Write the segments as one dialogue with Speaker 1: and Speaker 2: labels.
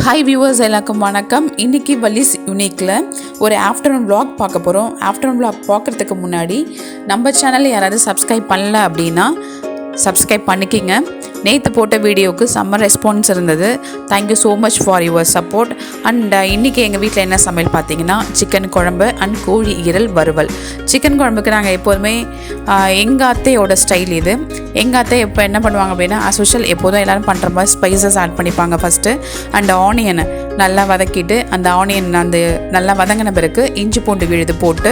Speaker 1: Hi viewers எல்லாருக்கும் வணக்கம். இன்றைக்கி வலிஸ் யூனிக்கில் ஒரு ஆஃப்டர்நூன் vlog பார்க்க போகிறோம் ஆஃப்டர்நூன் vlog பார்க்குறதுக்கு முன்னாடி நம்ம சேனலில் யாராவது சப்ஸ்கிரைப் பண்ணல அப்படின்னா சப்ஸ்கிரைப் பண்ணிக்கிங்க. நேற்று போட்ட வீடியோவுக்கு செம்ம ரெஸ்பான்ஸ் இருந்தது. Thank you so much for your support and இன்றைக்கி எங்கள் வீட்டில் என்ன சமையல் பார்த்தீங்கன்னா சிக்கன் குழம்பு அண்ட் கோழி ஈரல் வறுவல். சிக்கன் குழம்புக்கு நாங்கள் எப்போதுமே uh, எங்கள் அத்தையோட ஸ்டைல் இது. எங்கள் அத்தை இப்போ என்ன பண்ணுவாங்க அப்படின்னா அசோஷியல் எப்போதும் எல்லோரும் பண்ணுற மாதிரி ஸ்பைசஸ் ஆட் பண்ணிப்பாங்க ஃபஸ்ட்டு அண்ட் ஆனியனை நல்லா வதக்கிட்டு அந்த ஆனியன் அந்த நல்லா வதங்கின பிறகு இஞ்சி பூண்டு விழுது போட்டு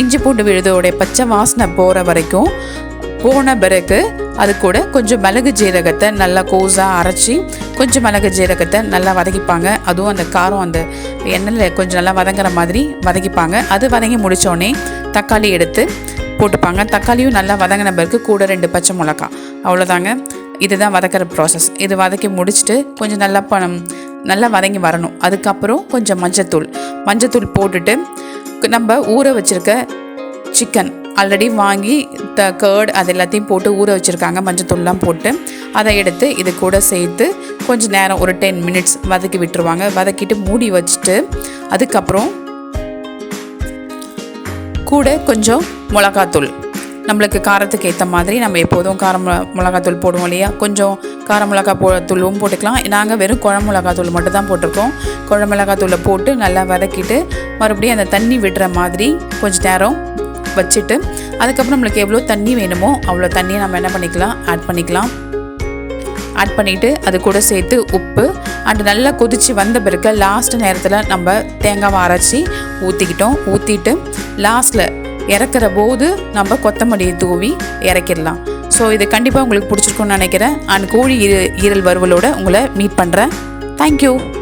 Speaker 1: இஞ்சி பூண்டு விழுதோடைய பச்சை வாசனை போகிற வரைக்கும் போன பிறகு அது கூட கொஞ்சம் மிளகு ஜீரகத்தை நல்லா கோஸாக அரைச்சி கொஞ்சம் மிளகு ஜீரகத்தை நல்லா வதக்கிப்பாங்க. அதுவும் அந்த காரம் அந்த எண்ணெயில் கொஞ்சம் நல்லா வதங்குற மாதிரி வதக்கிப்பாங்க. அது வதங்கி முடித்தோடனே தக்காளி எடுத்து போட்டுப்பாங்க. தக்காளியும் நல்லா வதங்கின பிறகு கூட ரெண்டு பச்சை மிளகா. அவ்வளோதாங்க இதுதான் வதக்கிற ப்ராசஸ் இது வதக்கி முடிச்சுட்டு கொஞ்சம் நல்லா பணம் நல்லா வதங்கி வரணும். அதுக்கப்புறம் கொஞ்சம் மஞ்சத்தூள். மஞ்சத்தூள் போட்டுட்டு நம்ம ஊற வச்சுருக்க சிக்கன் ஆல்ரெடி வாங்கி த கேர்டு அது எல்லாத்தையும் போட்டு ஊற வச்சுருக்காங்க மஞ்சத்தூள்லாம் போட்டு. அதை எடுத்து இது கூட சேர்த்து கொஞ்சம் நேரம் ஒரு டென் மினிட்ஸ் வதக்கி விட்டுருவாங்க. வதக்கிட்டு மூடி வச்சுட்டு அதுக்கப்புறம் கூட கொஞ்சம் மிளகாத்தூள். நம்மளுக்கு காரத்துக்கு ஏற்ற மாதிரி நம்ம எப்போதும் காரம் மிள- மிளகாத்தூள் போடுவோம் இல்லையா? கொஞ்சம் கார மிளகா போ தூளும் போட்டுக்கலாம். நாங்கள் வெறும் குழம்பு மிளகாத்தூள் மட்டும் தான் போட்டிருக்கோம். குழம்பு மிளகாத்தூளை போட்டு நல்லா வதக்கிட்டு மறுபடியும் அந்த தண்ணி விடுற மாதிரி கொஞ்சம் நேரம் வச்சுட்டு அதுக்கப்புறம் நம்மளுக்கு எவ்வளோ தண்ணி வேணுமோ அவ்வளோ தண்ணியை நம்ம என்ன பண்ணிக்கலாம்? ஆட் பண்ணிக்கலாம். ஆட் பண்ணிவிட்டு அது கூட சேர்த்து உப்பு. அண்ட் நல்லா கொதித்து வந்த பிறகு லாஸ்ட் நேரத்தில் நம்ம தேங்காவை அரைச்சி ஊற்றிக்கிட்டோம் ஊற்றிட்டு லாஸ்ட்டில் இறக்குற போது நம்ம கொத்தமல்லியை தூவி இறக்கிடலாம். ஸோ இது கண்டிப்பாக உங்களுக்கு பிடிச்சிருக்கும்னு நினைக்கிறேன். அண்ட் கோழி ஈர- ஈரல் வறுவலோட உங்களை மீட் பண்ணுறேன் தேங்க்யூ